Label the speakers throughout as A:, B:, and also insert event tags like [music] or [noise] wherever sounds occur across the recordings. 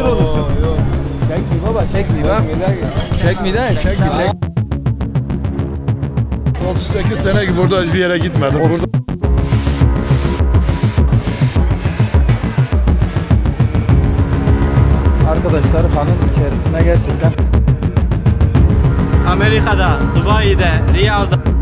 A: meşhur olursun. Çekmi baba çekmi bak. Çekmi de çekmi çek.
B: 38 sene ki buradayız bir yere gitmedim. Burada
A: Arkadaşlar hanın içerisine gerçekten
C: Amerika'da, Dubai'de, Riyad'da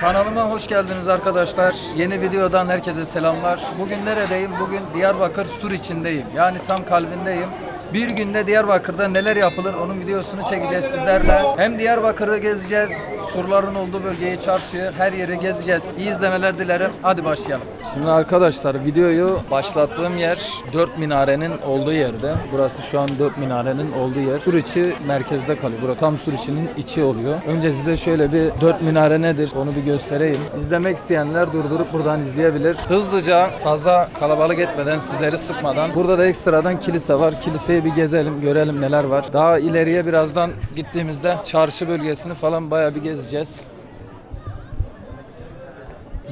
A: Kanalıma hoş geldiniz arkadaşlar. Yeni videodan herkese selamlar. Bugün neredeyim? Bugün Diyarbakır Sur içindeyim. Yani tam kalbindeyim. Bir günde Diyarbakır'da neler yapılır onun videosunu çekeceğiz sizlerle. Hem Diyarbakır'ı gezeceğiz, surların olduğu bölgeyi, çarşıyı, her yeri gezeceğiz. İyi izlemeler dilerim. Hadi başlayalım. Şimdi arkadaşlar videoyu başlattığım yer dört minarenin olduğu yerde. Burası şu an dört minarenin olduğu yer. Sur içi merkezde kalıyor. Burası tam sur içinin içi oluyor. Önce size şöyle bir dört minare nedir onu bir göstereyim. İzlemek isteyenler durdurup buradan izleyebilir. Hızlıca fazla kalabalık etmeden sizleri sıkmadan. Burada da ekstradan kilise var. Kiliseyi bir gezelim görelim neler var. Daha ileriye birazdan gittiğimizde çarşı bölgesini falan bayağı bir gezeceğiz.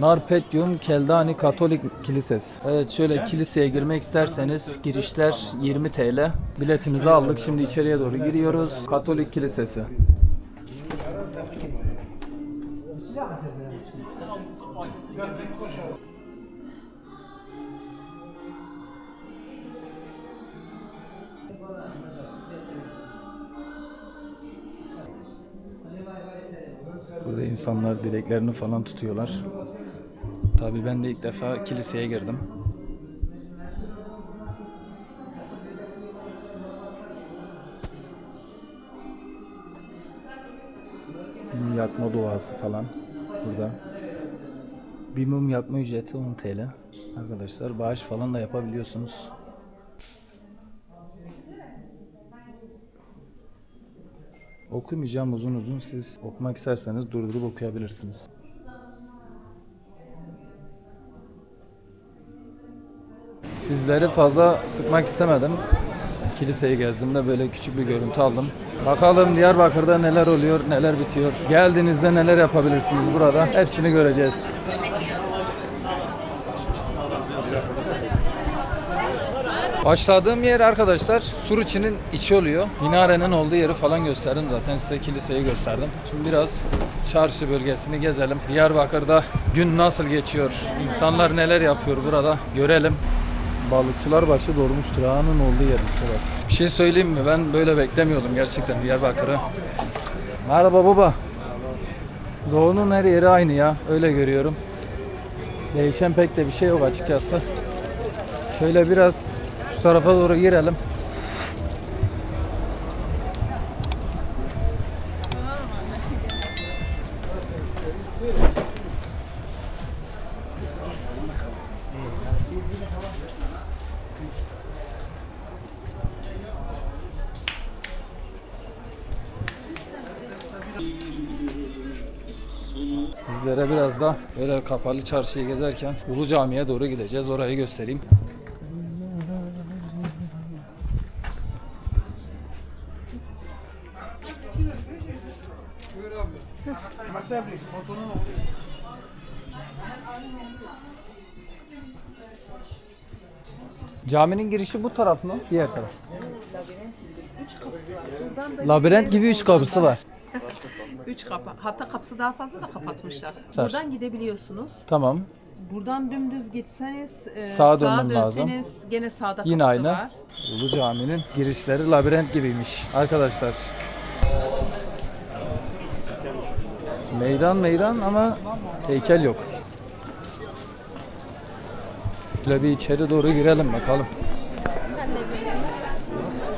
A: Narpetyum Keldani Katolik Kilisesi. Evet şöyle kiliseye girmek isterseniz girişler 20 TL. Biletimizi aldık. Şimdi içeriye doğru giriyoruz. Katolik Kilisesi. Burada insanlar dileklerini falan tutuyorlar. Tabii ben de ilk defa kiliseye girdim. Yakma duası falan burada. Bir mum yakma ücreti 10 TL. Arkadaşlar bağış falan da yapabiliyorsunuz. Okumayacağım uzun uzun siz okumak isterseniz durdurup okuyabilirsiniz. Sizleri fazla sıkmak istemedim. Kiliseyi gezdiğimde böyle küçük bir görüntü aldım. Bakalım Diyarbakır'da neler oluyor, neler bitiyor. Geldiğinizde neler yapabilirsiniz burada. Hepsini göreceğiz. Başladığım yer arkadaşlar Suruçi'nin içi oluyor. Minarenin olduğu yeri falan gösterdim zaten size kiliseyi gösterdim. Şimdi biraz çarşı bölgesini gezelim. Diyarbakır'da gün nasıl geçiyor? İnsanlar neler yapıyor burada görelim. Balıkçılar başı dolmuş durağının olduğu yermiş orası. Bir şey söyleyeyim mi? Ben böyle beklemiyordum gerçekten Diyarbakır'ı. Merhaba baba. Doğu'nun her yeri aynı ya. Öyle görüyorum. Değişen pek de bir şey yok açıkçası. Şöyle biraz şu tarafa doğru girelim. Sizlere biraz da böyle kapalı çarşıyı gezerken Ulu Cami'ye doğru gideceğiz. Orayı göstereyim. Caminin girişi bu taraf mı? Diğer taraf. Labirent gibi üç kapısı var.
D: Üç kapı. Hatta kapısı daha fazla da kapatmışlar. Buradan gidebiliyorsunuz.
A: Tamam.
D: Buradan dümdüz gitseniz, e,
A: Sağa
D: sağa,
A: dönmem lazım.
D: dönseniz gene sağda
A: Yine
D: kapısı
A: aynı.
D: var.
A: Ulu Cami'nin girişleri labirent gibiymiş arkadaşlar. Meydan meydan ama heykel yok. Şöyle bir içeri doğru girelim bakalım.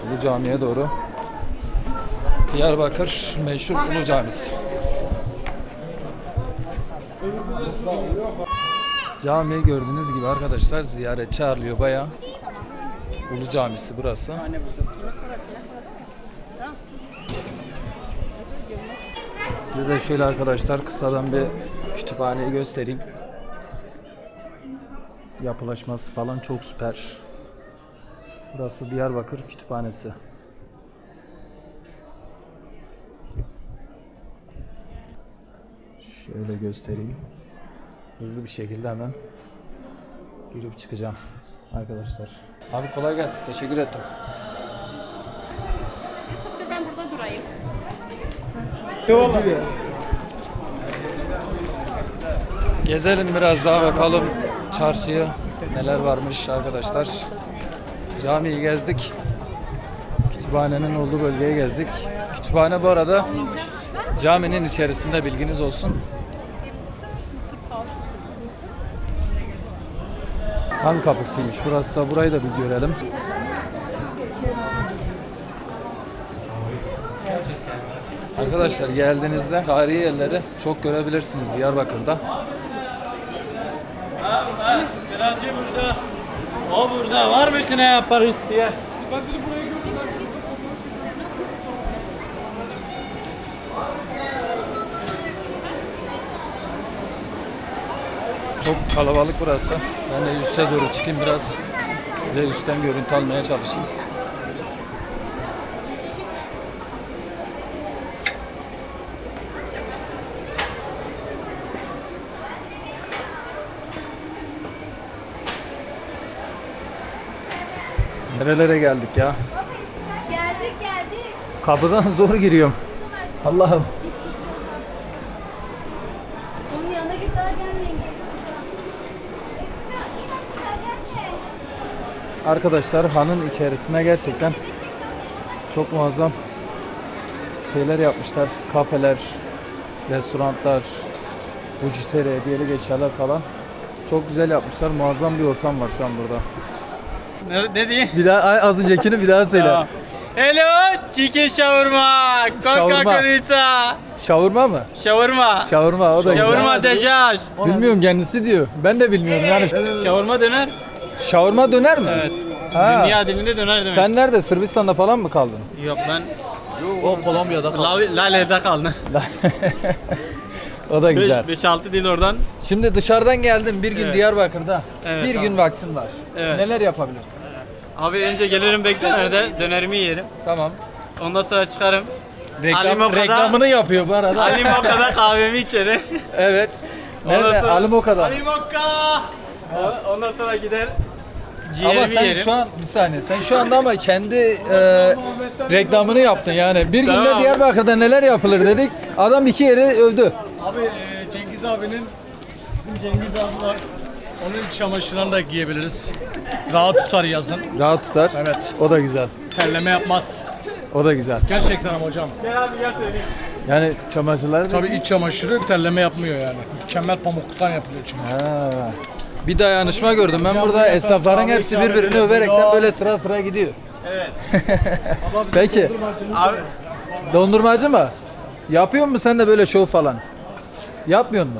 A: Ulu Cami'ye doğru. Diyarbakır meşhur Ulu Camisi. Cami gördüğünüz gibi arkadaşlar ziyaretçi ağırlıyor bayağı. Ulu Camisi burası. Size de şöyle arkadaşlar kısadan bir kütüphaneyi göstereyim. Yapılaşması falan çok süper. Burası Diyarbakır Kütüphanesi. Şöyle göstereyim. Hızlı bir şekilde hemen girip çıkacağım arkadaşlar. Abi kolay gelsin. Teşekkür ettim.
E: Ben burada durayım.
A: Gezelim biraz daha bakalım çarşıya neler varmış arkadaşlar. Camiyi gezdik. Kütüphanenin olduğu bölgeye gezdik. Kütüphane bu arada caminin içerisinde bilginiz olsun. Han kapısıymış. Burası da burayı da bir görelim. Arkadaşlar geldiğinizde tarihi yerleri çok görebilirsiniz Diyarbakır'da.
C: Bilalci burada. O burada. Var mı ne yaparız diye.
A: Çok kalabalık burası. Ben de üste doğru çıkayım biraz. Size üstten görüntü almaya çalışayım. Nerelere geldik ya?
E: Geldik geldik.
A: Kapıdan [laughs] zor giriyorum. Allah'ım.
E: Onun yanına git daha gelmeyin. Esra in aşağı gelme.
A: Arkadaşlar hanın içerisine gerçekten çok muazzam şeyler yapmışlar. Kafeler, restoranlar, Buciteri, hediyelik eşyalar falan. Çok güzel yapmışlar. Muazzam bir ortam var şu an burada.
C: Ne, ne diyeyim?
A: Bir daha ay, az öncekini bir daha söyle.
C: Tamam. Hello, chicken shawarma.
A: Shawarma.
C: Coca Cola.
A: Şavurma mı?
C: Shawarma.
A: Şavurma o da
C: Shawarma
A: güzel.
C: dejaj.
A: Bilmiyorum kendisi diyor. Ben de bilmiyorum yani.
C: Shawarma döner.
A: Şavurma döner mi?
C: Evet.
A: Ha.
C: Dünya dilinde döner demek.
A: Sen nerede? Sırbistan'da falan mı kaldın?
C: Yok ben o Kolombiya'da kaldım. Lale'de kaldım. [laughs]
A: o da güzel.
C: 5-6 dil oradan.
A: Şimdi dışarıdan geldim bir gün
C: Evet.
A: Diyarbakır'da.
C: Evet,
A: bir
C: tamam.
A: gün vaktin var.
C: Evet.
A: Neler yapabilirsin?
C: Abi önce gelirim beklenerde dönerimi yerim.
A: Tamam.
C: Ondan sonra çıkarım.
A: Reklam,
C: Moka'da-
A: reklamını yapıyor bu arada.
C: Ali Moka'da kahvemi içerim. [laughs]
A: evet.
C: Ondan
A: Nerede?
C: sonra-
A: Ali Moka'da.
C: Ali Moka! Ondan sonra gider
A: Ama
C: ciğerimi
A: sen
C: yerim.
A: şu an bir saniye. Sen şu anda ama kendi e, reklamını yaptın yani. Bir günde
C: Tamam.
A: Diyarbakır'da neler yapılır dedik. Adam iki yeri övdü.
B: Abi e, Cengiz abinin bizim Cengiz abi var. Onun iç çamaşırlarını da giyebiliriz. Rahat tutar yazın.
A: Rahat tutar.
B: Evet.
A: O da güzel.
B: Terleme yapmaz.
A: O da güzel.
B: Gerçekten ama hocam.
C: Gel abi gel söyleyeyim.
A: Yani çamaşırlar.
B: Tabii iç çamaşırı terleme yapmıyor yani. Mükemmel pamuktan yapılıyor çünkü.
A: Ha. Bir dayanışma gördüm. Ben burada esnafların hepsi birbirini överekten böyle sıra sıra gidiyor.
C: Evet. [laughs]
A: Peki.
C: Abi
A: Dondurmacı mı? Yapıyor mu sen de böyle şov falan? Yapmıyor mu?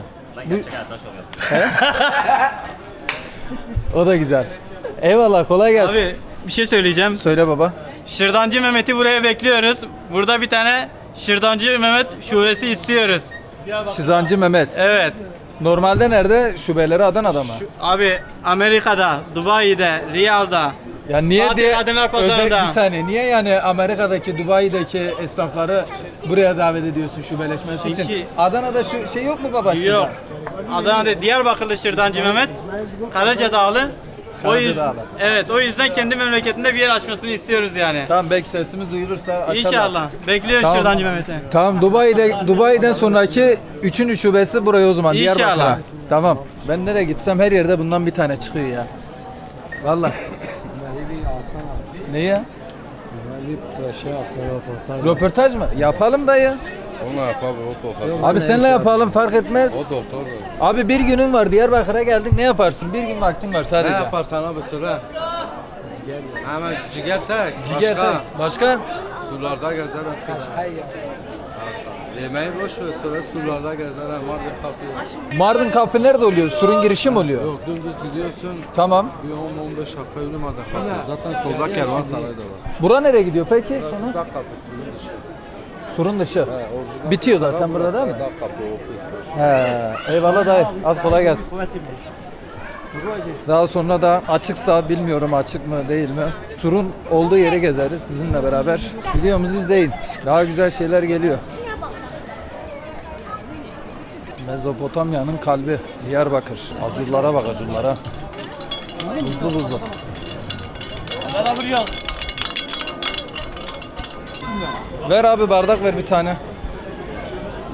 A: Bu... He? o da güzel. Eyvallah kolay gelsin.
C: Abi bir şey söyleyeceğim.
A: Söyle baba.
C: Şırdancı Mehmet'i buraya bekliyoruz. Burada bir tane Şırdancı Mehmet şubesi istiyoruz.
A: Şırdancı Mehmet.
C: Evet.
A: Normalde nerede? Şubeleri Adana'da mı?
C: Abi Amerika'da, Dubai'de, Riyad'da.
A: Ya niye
C: Fatih
A: diye
C: Kadınlar
A: özel
C: Pazarı'nda.
A: bir saniye niye yani Amerika'daki Dubai'deki esnafları buraya davet ediyorsun şubeleşmesi için?
C: Çünkü-
A: Adana'da şu şey yok mu baba? şurada?
C: Yok. Adana'da Diyarbakırlı Şırdancı Mehmet. Karacadağlı. O yüzden,
A: Karacadağlı.
C: evet o yüzden kendi memleketinde bir yer açmasını istiyoruz yani.
A: Tamam belki sesimiz duyulursa açalım.
C: İnşallah. Bekliyoruz
A: Tamam.
C: Şırdancı Mehmet'i.
A: Tamam Dubai'de Dubai'den sonraki üçüncü şubesi buraya o zaman
C: İnşallah.
A: Diyarbakır'a. Tamam. Ben nereye gitsem her yerde bundan bir tane çıkıyor ya. Vallahi. Ne ya? Röportaj mı? Yapalım dayı.
F: Onu yap abi o profesör.
A: Abi seninle yapalım fark etmez.
F: O doktor.
A: Abi bir günün var Diyarbakır'a geldik ne yaparsın? Bir gün vaktin var
F: Ne
A: sadece.
F: yaparsan abi söyle. Hemen ciğer tek.
A: Ciğer
F: Başka.
A: tek. Başka?
F: Sularda gezerim. Yemeği boş ver söyle sularda gezerim. Mardin kapı.
A: Mardin kapı nerede oluyor? Surun girişi mi oluyor?
F: Yok dümdüz gidiyorsun.
A: Tamam.
F: Bir 10-15 dakika yürümeden kapı. Zaten solda kervan sarayı da var.
A: Bura nereye gidiyor peki? Sonra?
F: Sudak kapı suyun dışı.
A: Surun dışı.
F: He, orijinal
A: Bitiyor
F: kapı
A: zaten burada değil mi?
F: Sudak kapı ofis.
A: He, eyvallah dayı. Al kolay gelsin. Daha sonra da açıksa bilmiyorum açık mı değil mi? Surun olduğu yeri gezeriz sizinle beraber. Videomuzu izleyin. Daha güzel şeyler geliyor. Mezopotamya'nın kalbi Diyarbakır. Acurlara bak acurlara. Buzlu buzlu.
C: Bana vuruyor.
A: Ver abi bardak ver bir tane.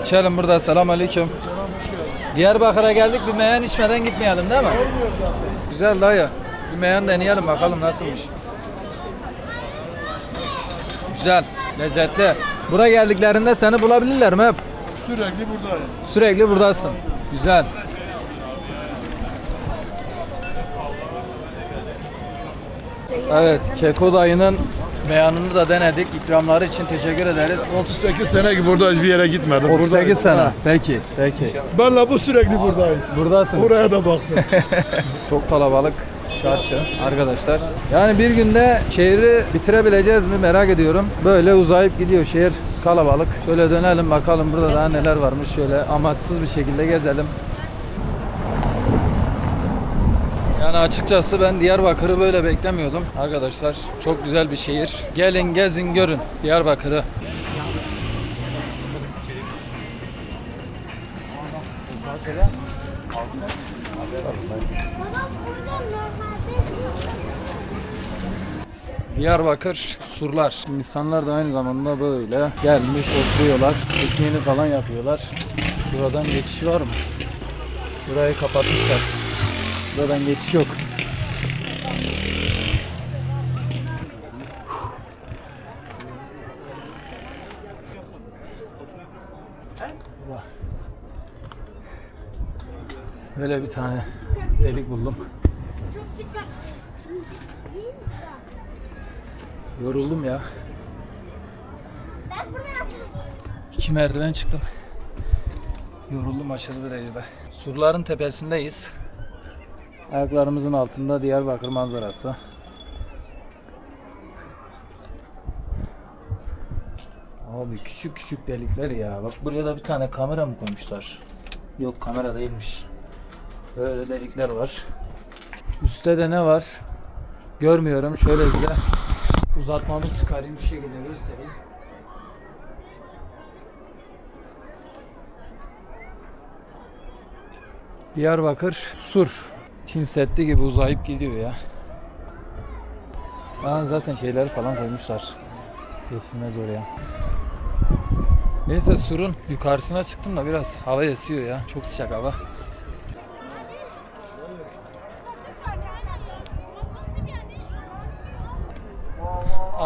A: İçelim burada. Selam aleyküm. Diyarbakır'a geldik bir meyan içmeden gitmeyelim değil mi? Güzel dayı. Bir meyan deneyelim bakalım nasılmış. Güzel, lezzetli. Buraya geldiklerinde seni bulabilirler mi hep?
B: Sürekli buradayım.
A: Sürekli buradasın. Güzel. Evet, Keko dayının meyanını da denedik. İkramları için teşekkür ederiz.
G: 38 sene ki buradayız bir yere gitmedim.
A: 38 sene. Peki, peki.
G: Benle bu sürekli buradayız.
A: Buradasın.
G: Buraya da baksın. [laughs] [laughs]
A: Çok kalabalık çarşı arkadaşlar. Yani bir günde şehri bitirebileceğiz mi merak ediyorum. Böyle uzayıp gidiyor şehir kalabalık. Şöyle dönelim bakalım burada daha neler varmış. Şöyle amaçsız bir şekilde gezelim. Yani açıkçası ben Diyarbakır'ı böyle beklemiyordum. Arkadaşlar çok güzel bir şehir. Gelin gezin görün Diyarbakır'ı. Diyarbakır surlar. İnsanlar da aynı zamanda böyle gelmiş oturuyorlar. Ekmeğini falan yapıyorlar. Şuradan geçiş var mı? Burayı kapatmışlar. Buradan geçiş yok. Böyle bir tane delik buldum. Yoruldum ya. İki merdiven çıktım. Yoruldum aşırı derecede. Surların tepesindeyiz. Ayaklarımızın altında Diyarbakır manzarası. Abi küçük küçük delikler ya. Bak buraya da bir tane kamera mı koymuşlar? Yok kamera değilmiş. Böyle delikler var. Üstte de ne var? Görmüyorum. Şöyle size uzatmamı çıkarayım şu şekilde göstereyim. Diyarbakır Sur. Çin Seddi gibi uzayıp gidiyor ya. Aa, zaten şeyleri falan koymuşlar. Geçilmez oraya. Neyse surun yukarısına çıktım da biraz hava esiyor ya. Çok sıcak hava.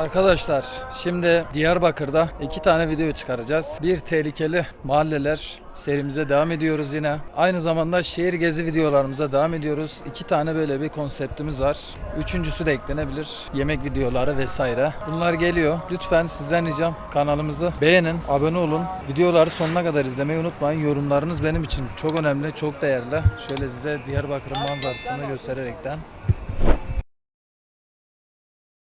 A: Arkadaşlar şimdi Diyarbakır'da iki tane video çıkaracağız. Bir tehlikeli mahalleler serimize devam ediyoruz yine. Aynı zamanda şehir gezi videolarımıza devam ediyoruz. İki tane böyle bir konseptimiz var. Üçüncüsü de eklenebilir. Yemek videoları vesaire. Bunlar geliyor. Lütfen sizden ricam kanalımızı beğenin, abone olun. Videoları sonuna kadar izlemeyi unutmayın. Yorumlarınız benim için çok önemli, çok değerli. Şöyle size Diyarbakır'ın manzarasını göstererekten